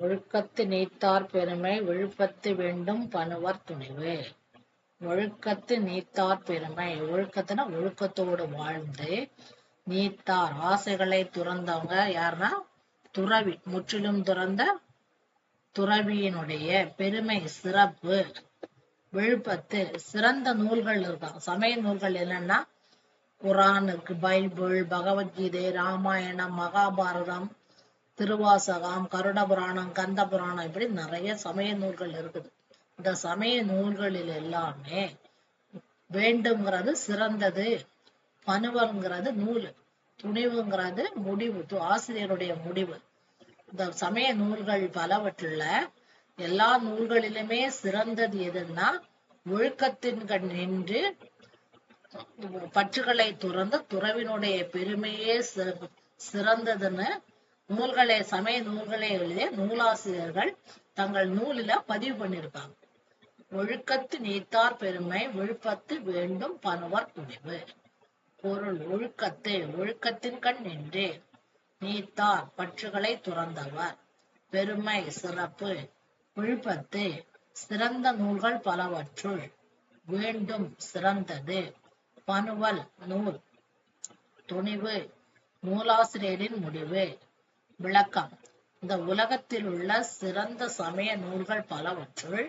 ஒழுக்கத்து நீத்தார் பெருமை விழுப்பத்து வேண்டும் பணுவர் துணிவு. ஒழுக்கத்து நீத்தார் பெருமை ஒழுக்கத்துனா ஒழுக்கத்தோடு வாழ்ந்து நீத்தார். ஆசைகளை துறந்தவங்க யாருன்னா துறவி முற்றிலும் துறந்த துறவியினுடைய பெருமை சிறப்பு விழுப்பத்து சிறந்த நூல்கள் இருக்கான் சமய நூல்கள் என்னன்னா குரான் இருக்கு பைபிள் பகவத்கீதை ராமாயணம் மகாபாரதம் திருவாசகம் கருட புராணம் கந்த புராணம் இப்படி நிறைய சமய நூல்கள் இருக்குது. இந்த சமய நூல்களில் எல்லாமே வேண்டும்ங்கிறது சிறந்தது பனுவங்கிறது நூல் துணிவுங்கிறது முடிவு ஆசிரியருடைய முடிவு. இந்த சமய நூல்கள் பலவற்றுள்ள எல்லா நூல்களிலுமே சிறந்தது எதுன்னா ஒழுக்கத்தின் கண் நின்று பற்றுகளை துறந்து துறவினுடைய பெருமையே சிறந்ததுன்னு நூல்களை சமய நூல்களை எழுதிய நூலாசிரியர்கள் தங்கள் நூலில பதிவு பண்ணியிருக்காங்க ஒழுக்கத்து நீத்தார் பெருமை விழுப்பத்து வேண்டும் பனுவர் துணிவு. பொருள் ஒழுக்கத்து ஒழுக்கத்தின் கண் நின்று. நீத்தார் பற்றுகளை துறந்தவர். பெருமை சிறப்பு விழுப்பத்து சிறந்த நூல்கள் பலவற்றுள். வேண்டும் சிறந்தது. பனுவல் நூல். துணிவு. நூலாசிரியரின் முடிவு. விளக்கம். இந்த உலகத்தில் உள்ள சிறந்த சமய நூல்கள் பலவற்றுள்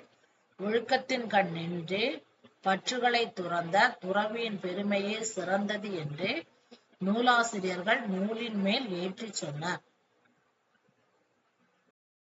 ஒழுக்கத்தின் கண் நின்று பற்றுகளை துறந்த துறவியின் பெருமையே சிறந்தது என்று நூலாசிரியர்கள் நூலின் மேல் ஏற்றிச் சொன்னார்.